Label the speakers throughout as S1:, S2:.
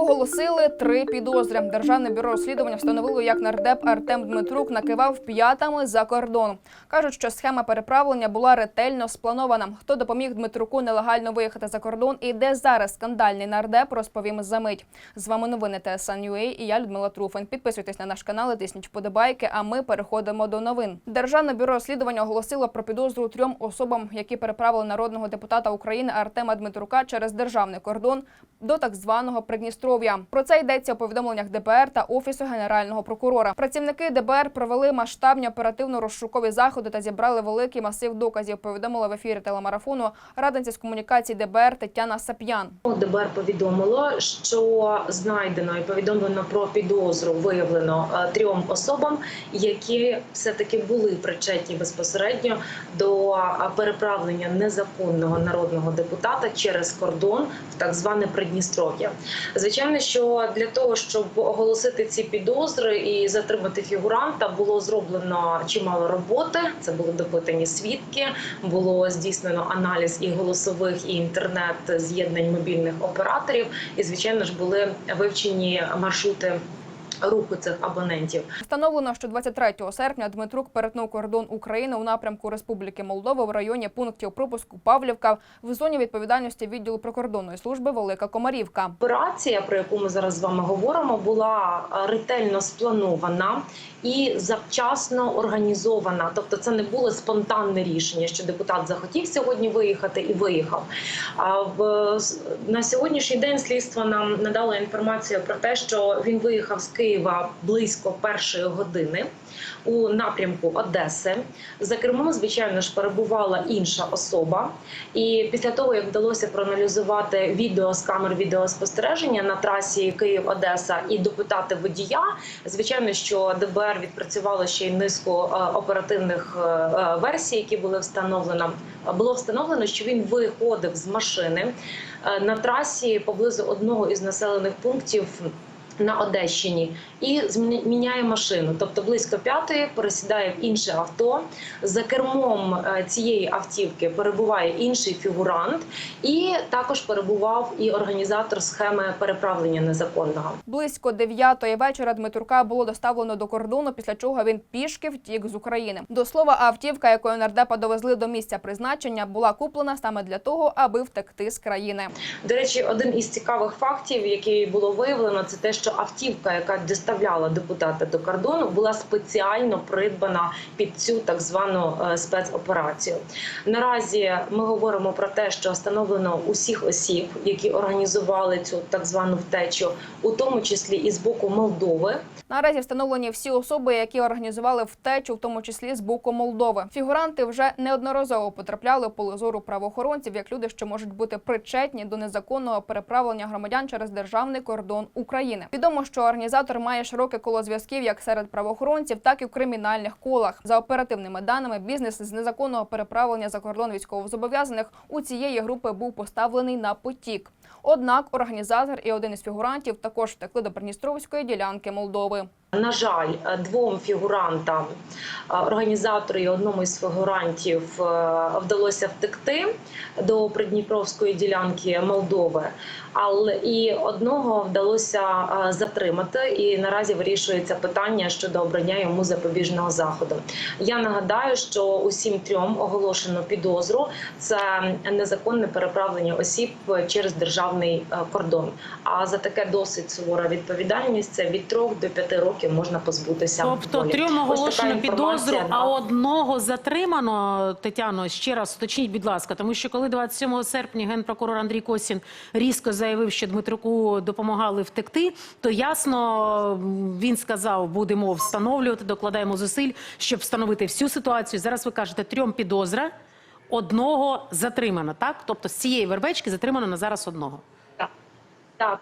S1: Оголосили три підозри. Державне бюро розслідування встановило, як нардеп Артем Дмитрук накивав п'ятами за кордон. кажуть, що схема переправлення була ретельно спланована. Хто допоміг Дмитруку нелегально виїхати за кордон і де зараз скандальний нардеп, розповім за мить. З вами новини ТСН.UA і я Людмила Труфань. Підписуйтесь на наш канал, тисніть вподобайки. А ми переходимо до новин. Державне бюро розслідування оголосило про підозру трьом особам, які переправили народного депутата України Артема Дмитрука через державний кордон до так званого Придністров'я. Про це йдеться у повідомленнях ДБР та офісу генерального прокурора. Працівники ДБР провели масштабні оперативно-розшукові заходи та зібрали великий масив доказів. Повідомила в ефірі телемарафону радниця з комунікацій ДБР Тетяна Сап'ян.
S2: ДБР повідомило, що знайдено і повідомлено про підозру виявлено е, трьом особам, які все таки були причетні безпосередньо до е, переправлення незаконного народного депутата через кордон в так зване Придністров'я. Звичайно, що для того, щоб оголосити ці підозри і затримати фігуранта, було зроблено чимало роботи. Це були допитані свідки, було здійснено аналіз і голосових, і інтернет з'єднань мобільних операторів. І звичайно ж були вивчені маршрути руху цих абонентів.
S1: Встановлено, що 23 серпня Дмитрук перетнув кордон України у напрямку Республіки Молдова в районі пунктів пропуску Павлівка в зоні відповідальності відділу прикордонної служби Велика Комарівка.
S2: Операція, про яку ми зараз з вами говоримо, була е, ретельно спланована і завчасно організована. Тобто, це не було спонтанне рішення, що депутат захотів сьогодні виїхати і виїхав. А в на сьогоднішній день слідство нам надало інформацію про те, що він виїхав з Києва близько першої години у напрямку Одеси. За кермом, звичайно ж, перебувала інша особа. І після того, як вдалося проаналізувати відео з камер відеоспостереження на трасі Київ-Одеса і допитати водія, звичайно, що ДБР відпрацювало ще й низку е, оперативних е, е, версій, які були встановлено. Було встановлено, що він виходив з машини на трасі поблизу одного із населених пунктів. На Одещині і зміняє машину, тобто близько п'ятої пересідає в інше авто. За кермом е, цієї автівки перебуває інший фігурант, і також перебував і організатор схеми переправлення незаконного.
S1: Близько 9 вечора Дмитрука було доставлено до кордону, після чого він пішки втік з України. До слова, автівка, якою нардепа довезли до місця призначення, була куплена саме для того, аби втекти з країни.
S2: До речі, один із цікавих фактів, який було виявлено, це те, що автівка, яка доставляла депутата до кордону, була спеціально придбана під цю так звану е, спецоперацію. Наразі ми говоримо про те, що встановлено усіх осіб, які організували цю так звану втечу, у тому числі і з боку Молдови.
S1: Наразі встановлені всі особи, які організували втечу, в тому числі з боку Молдови. Фігуранти вже неодноразово потрапляли у поле зору правоохоронців як люди, що можуть бути причетні до незаконного переправлення громадян через державний кордон України. Відомо, що організатор має широке коло зв'язків як серед правоохоронців, так і в кримінальних колах. За оперативними даними, бізнес з незаконного переправлення за кордон військовозобов'язаних у цієї групи був поставлений на потік. Однак організатор і один із фігурантів також втекли до Придністровської ділянки Молдови.
S2: На жаль, е, двом фігурантам, е, організатору і одному із фігурантів е, вдалося втекти до Придніпровської ділянки Молдови, але і одного вдалося затримати. І наразі вирішується питання щодо обрання йому запобіжного заходу. Я нагадаю, що усім трьом оголошено підозру це незаконне переправлення осіб через державний кордон. А за таке досить сувора відповідальність це від 3 до 5 років років можна позбутися.
S3: Тобто
S2: волі.
S3: трьом оголошено підозру, а одного затримано. Тетяно, ще раз уточніть, будь ласка, тому що коли 27 серпня генпрокурор Андрій Косін різко заявив, що Дмитруку допомагали втекти, то ясно він сказав, будемо встановлювати, докладаємо зусиль, щоб встановити всю ситуацію. Зараз ви кажете, трьом підозра, одного затримано. Так, тобто з цієї вербечки затримано на зараз одного.
S2: Так, Так.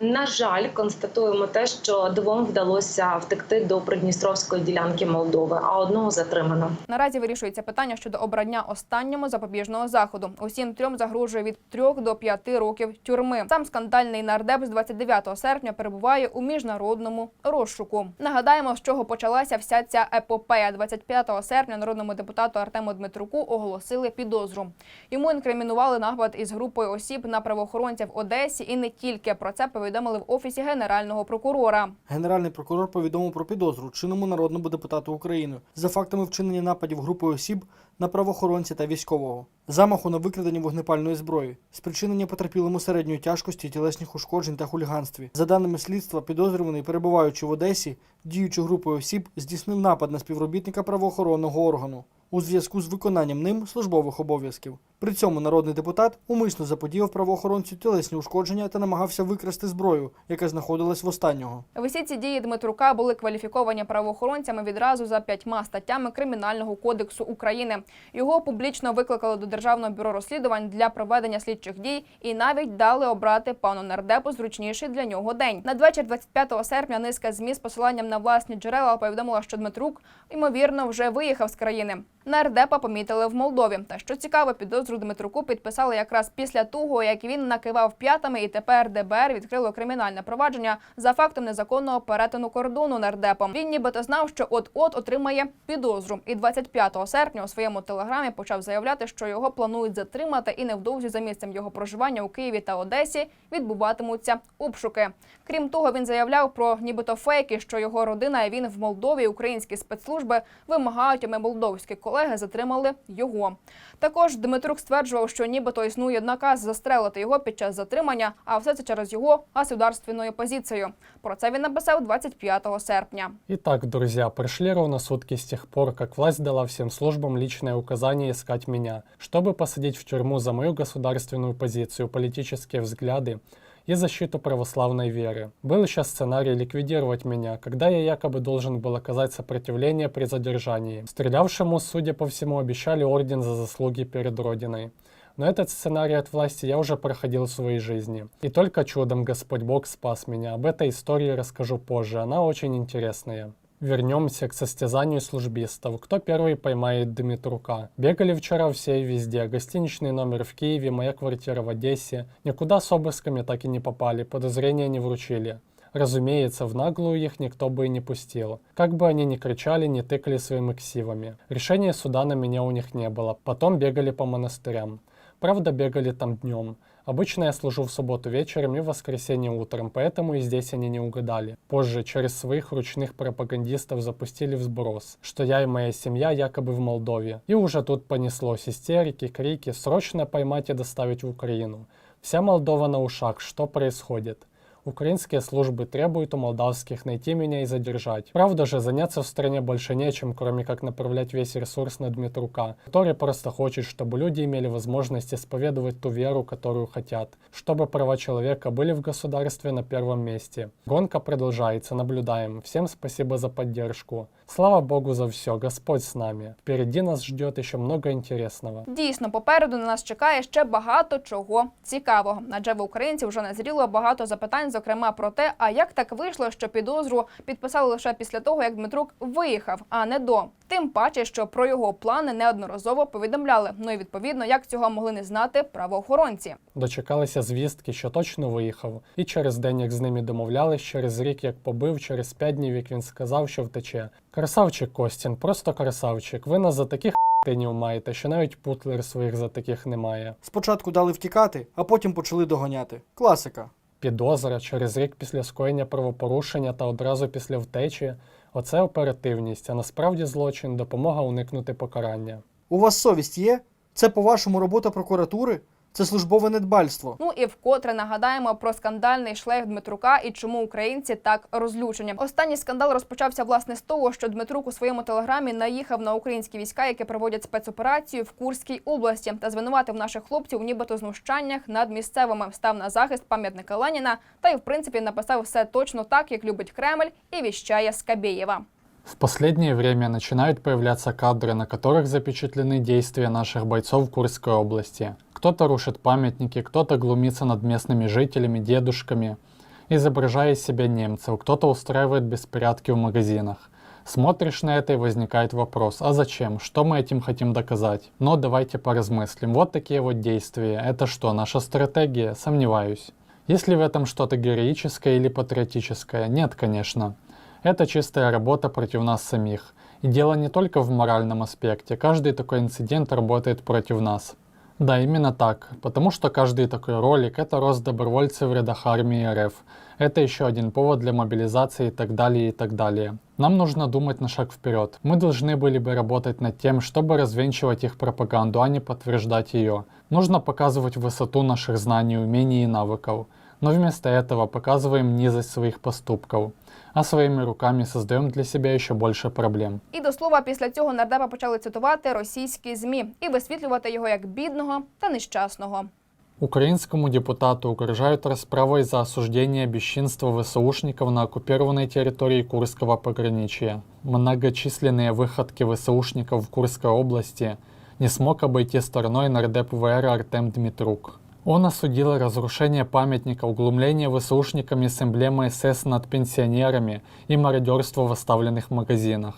S2: На жаль, констатуємо те, що двом вдалося втекти до Придністровської ділянки Молдови, а одного затримано.
S1: Наразі вирішується питання щодо обрання останньому запобіжного заходу. Усім трьом загрожує від 3 до 5 років тюрми. Сам скандальний нардеп з 29 серпня перебуває у міжнародному розшуку. Нагадаємо, з чого почалася вся ця епопея. 25 серпня народному депутату Артему Дмитруку оголосили підозру. Йому інкримінували напад із групою осіб на правоохоронців Одесі, і не тільки про це це повідомили в офісі генерального прокурора.
S4: Генеральний прокурор повідомив про підозру чинному народному депутату України за фактами вчинення нападів групи осіб на правоохоронця та військового, замаху на викрадення вогнепальної зброї, спричинення потерпілому середньої тяжкості тілесних ушкоджень та хуліганстві. За даними слідства, підозрюваний, перебуваючи в Одесі, діючи групою осіб, здійснив напад на співробітника правоохоронного органу у зв'язку з виконанням ним службових обов'язків. При цьому народний депутат умисно заподіяв правоохоронцю тілесні ушкодження та намагався викрасти зброю, яка знаходилась в останнього.
S1: Всі ці дії Дмитрука були кваліфіковані правоохоронцями відразу за п'ятьма статтями Кримінального кодексу України. Його публічно викликали до Державного бюро розслідувань для проведення слідчих дій і навіть дали обрати пану нардепу зручніший для нього день. Надвечір 25 серпня низка ЗМІ з посиланням на власні джерела повідомила, що Дмитрук ймовірно вже виїхав з країни. Нардепа помітили в Молдові. Та що цікаво, підозру Дмитруку підписали якраз після того, як він накивав п'ятами, і тепер ДБР відкрило кримінальне провадження за фактом незаконного перетину кордону нардепом. Він нібито знав, що от-от отримає підозру. І 25 серпня у своєму телеграмі почав заявляти, що його планують затримати, і невдовзі за місцем його проживання у Києві та Одесі відбуватимуться обшуки. Крім того, він заявляв про нібито фейки, що його родина і він в Молдові, українські спецслужби вимагають, молдовські колеги затримали його. Також Дмитрук стверджував, що нібито існує наказ застрелити його під час затримання, а все це через його государственною позицію. Про це він написав 25 серпня.
S5: Итак, друзья, прошли ровно сутки с тех пор, как власть дала всем службам личное указание искать меня, чтобы посадить в тюрьму за мою государственную позицию, политические взгляды и защиту православной веры. Был еще сценарий ликвидировать меня, когда я якобы должен был оказать сопротивление при задержании. Стрелявшему, судя по всему, обещали орден за заслуги перед Родиной. Но этот сценарий от власти я уже проходил в своей жизни. И только чудом Господь Бог спас меня. Об этой истории расскажу позже, она очень интересная. Вернемся к состязанию службистов. Кто первый поймает Дмитрука? Бегали вчера все и везде. Гостиничный номер в Киеве, моя квартира в Одессе. Никуда с обысками так и не попали, подозрения не вручили. Разумеется, в наглую их никто бы и не пустил. Как бы они ни кричали, не тыкали своими ксивами. Решения суда на меня у них не было. Потом бегали по монастырям. Правда, бегали там днем. Обычно я служу в субботу вечером и в воскресенье утром, поэтому и здесь они не угадали. Позже через своих ручных пропагандистов запустили взброс, что я и моя семья якобы в Молдове. И уже тут понеслось истерики, крики, срочно поймать и доставить в Украину. Вся Молдова на ушах, что происходит? Украинские службы требуют у молдавских найти меня и задержать. Правда же, заняться в стране больше нечем, кроме как направлять весь ресурс на Дмитрука, который просто хочет, чтобы люди имели возможность исповедовать ту веру, которую хотят, чтобы права человека были в государстве на первом месте. Гонка продолжается, наблюдаем. Всем спасибо за поддержку. Слава Богу за все, Господь с нами. Впереди нас ждет еще много интересного.
S1: Дійсно, попереду на нас чекає ще багато чого цікавого. Адже в українців вже назріло багато запитань, зокрема про те, а як так вийшло, що підозру підписали лише після того, як Дмитрук виїхав, а не до. Тим паче, що про його плани неодноразово повідомляли. Ну і відповідно, як цього могли не знати правоохоронці.
S5: Дочекалися звістки, що точно виїхав, і через день, як з ними домовлялись, через рік, як побив, через п'ять днів, як він сказав, що втече. Красавчик Костін, просто красавчик. Ви нас за таких тинів маєте, що навіть путлер своїх за таких немає.
S4: Спочатку дали втікати, а потім почали доганяти. Класика.
S5: Підозра через рік після скоєння правопорушення та одразу після втечі. Оце оперативність, а насправді злочин допомога уникнути покарання.
S4: У вас совість є? Це по-вашому робота прокуратури? Це службове недбальство.
S1: Ну і вкотре нагадаємо про скандальний шлейф Дмитрука і чому українці так розлючені. Останній скандал розпочався власне з того, що Дмитрук у своєму телеграмі наїхав на українські війська, які проводять спецоперацію в Курській області, та звинуватив наших хлопців у нібито знущаннях над місцевими, став на захист пам'ятника Леніна та й в принципі написав все точно так, як любить Кремль і віщає Скабєєва.
S5: В последнее время начинают появляться кадры, на которых запечатлены действия наших бойцов в Курской области. Кто-то рушит памятники, кто-то глумится над местными жителями, дедушками, изображая из себя немцев, кто-то устраивает беспорядки в магазинах. Смотришь на это и возникает вопрос, а зачем? Что мы этим хотим доказать? Но давайте поразмыслим. Вот такие вот действия. Это что, наша стратегия? Сомневаюсь. Есть ли в этом что-то героическое или патриотическое? Нет, конечно. Это чистая работа против нас самих. И дело не только в моральном аспекте. Каждый такой инцидент работает против нас.
S6: Да, именно так. Потому что каждый такой ролик – это рост добровольцев в рядах армии РФ. Это еще один повод для мобилизации и так далее, и так далее. Нам нужно думать на шаг вперед. Мы должны были бы работать над тем, чтобы развенчивать их пропаганду, а не подтверждать ее. Нужно показывать высоту наших знаний, умений и навыков. Но вместо этого показываем низость своих поступков, а своими руками создаем для себя еще больше проблем.
S1: І до слова, після цього нардепа почали цитувати російські змі і висвітлювати його як бідного та нещасного.
S6: Украинскому депутату угрожают расправой за осуждение бесчинства ВСУшников на оккупированной территории Курского пограничья. Многочисленные выходки ВСУшников в Курской области не смог обойти стороной нардеп ВР Артем Дмитрук. Он осудил разрушение памятника, углумление ВСУшниками с эмблемой СС над пенсионерами и мародерство в оставленных магазинах.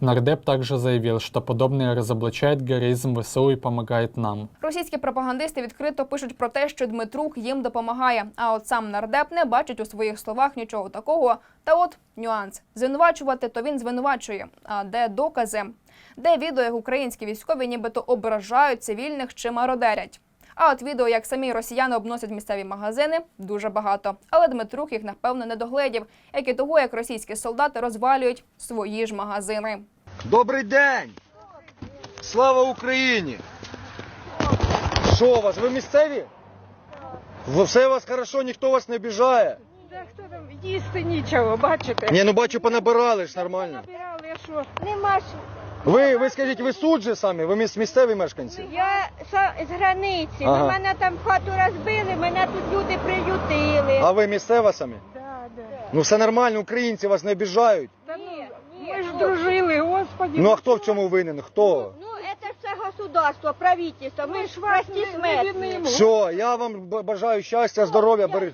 S6: Нардеп также заявил, что подобное разоблачает героизм ВСУ и помогает нам.
S1: Російські пропагандисти відкрито пишуть про те, що Дмитрук їм допомагає. А от сам нардеп не бачить у своїх словах нічого такого. Та от нюанс: звинувачувати, то він звинувачує. А де докази? Де відео, як українські військові нібито ображають цивільних чи мародерять? А от відео, як самі росіяни обносять місцеві магазини, дуже багато. Але Дмитрук їх напевно не догледів, як і того, як російські солдати розвалюють свої ж магазини.
S7: Добрий день! Слава Україні! Що у вас? Ви місцеві? Ви- Все у вас хорошо, ніхто вас не обіжає?
S8: Та хто там їсти нічого, бачите?
S7: Ні, ну бачу, понабирали ж нормально.
S8: Набирали, а що? Нема ж.
S7: Ви, ви скажіть, ви суджі самі? Ви міс- місцеві мешканці?
S8: Я са- з границі.
S7: Ага.
S8: Мене там хату розбили, мене тут люди приютили.
S7: А ви місцева самі?
S8: Да, да.
S7: Ну все нормально, українці вас не обіжають.
S8: Та ну, ми ж дружили, господи.
S7: Ну а хто в цьому винен? Хто?
S8: Ну, це ж все государство, правительство. Ми ж прості смертні.
S7: Все, я вам б- бажаю щастя, здоров'я. Бери.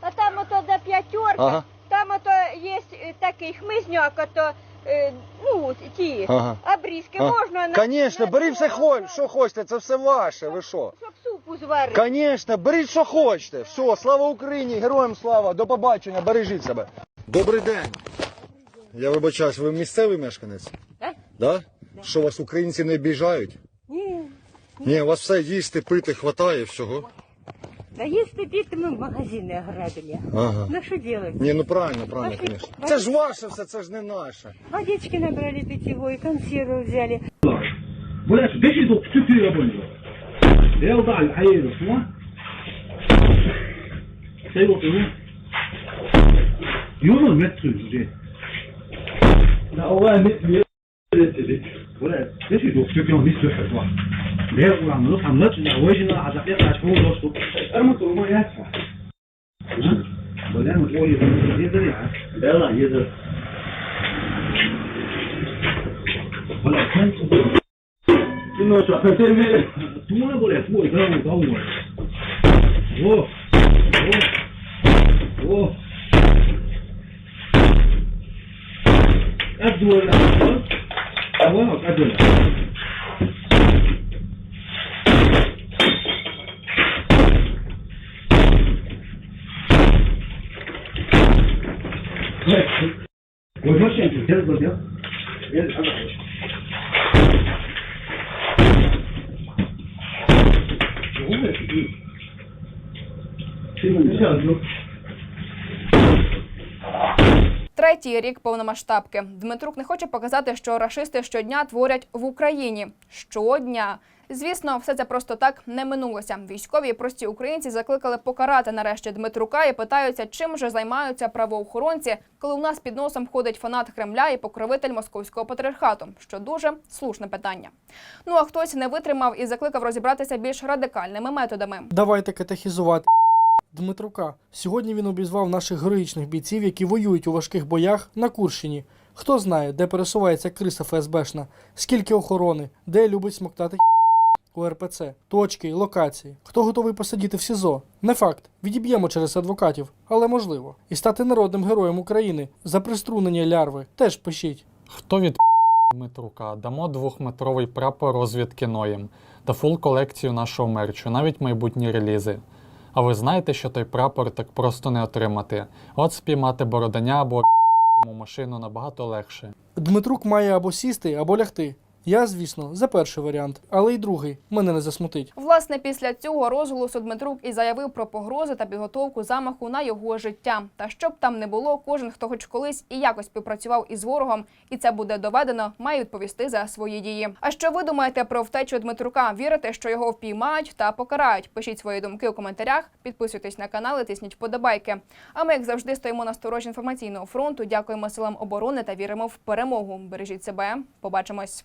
S8: А там ото до п'ятерка,
S7: Ага.
S8: там ото є е, такий хмизняк, ото, е, ну, ті,
S7: Ага.
S8: обрізки
S7: А.
S8: можна на...
S7: Конечно,
S8: на
S7: бери все, хо- що хочете, це все ваше, ви що?
S8: Щоб супу зварити.
S7: Конечно, беріть, що хочете. Все, слава Україні, героям слава, до побачення, бережіть себе. Добрий день. Я вибачаюсь, ви місцевий мешканець?
S8: Так.
S7: Да? Що вас українці не обіжають?
S8: Ні.
S7: Ні, у вас все їсти, пити, хватає всього.
S8: Да если бить мы магазины ограбили.
S7: Ага.
S8: Ну что делать?
S7: Не, ну правильно, правильно,
S8: Пошли.
S7: конечно. Це ж ваше все, це ж не наше.
S8: Водички набрали питьевой, консервы взяли.
S9: Burası 530 lira boyunca. Yolda al hayır olsun ha. Şey bakıyorum. Yolu metre yüzüce. Ya o var metre yüzüce. Burası 530 lira bir süper var. بيطلع من روح النطق الاوريجنال على يطلع راسه أرمت وما يدفع ولا مش قوي يقدر يلا يقدر ولا كان شنو شو حسين بيه Gel buraya. Gel arkadaş.
S1: Третій рік повномасштабки Дмитрук не хоче показати, що рашисти щодня творять в Україні щодня. Звісно, все це просто так не минулося. Військові і прості українці закликали покарати нарешті Дмитрука і питаються, чим же займаються правоохоронці, коли у нас під носом ходить фанат Кремля і покровитель московського патріархату, що дуже слушне питання. Ну а хтось не витримав і закликав розібратися більш радикальними методами.
S4: Давайте катехізувати Дмитрука. Сьогодні він обізвав наших героїчних бійців, які воюють у важких боях на Курщині. Хто знає, де пересувається криса ФСБшна, скільки охорони, де любить смоктати у РПЦ, точки, локації. Хто готовий посидіти в СІЗО? Не факт. Відіб'ємо через адвокатів, але можливо. І стати народним героєм України за приструнення лярви теж пишіть.
S6: Хто від Дмитрука? Дамо двохметровий прапор розвідки Ноєм та фул колекцію нашого мерчу, навіть майбутні релізи. А ви знаєте, що той прапор так просто не отримати. От спіймати бороданя або йому машину набагато легше.
S4: Дмитрук має або сісти, або лягти. Я, звісно, за перший варіант, але й другий мене не засмутить.
S1: Власне, після цього розголосу Дмитрук і заявив про погрози та підготовку замаху на його життя. Та щоб там не було, кожен, хто хоч колись і якось співпрацював із ворогом, і це буде доведено, має відповісти за свої дії. А що ви думаєте про втечу Дмитрука? Вірите, що його впіймають та покарають? Пишіть свої думки у коментарях, підписуйтесь на канал і тисніть вподобайки. А ми, як завжди, стоїмо на сторожі інформаційного фронту. Дякуємо силам оборони та віримо в перемогу. Бережіть себе. Побачимось.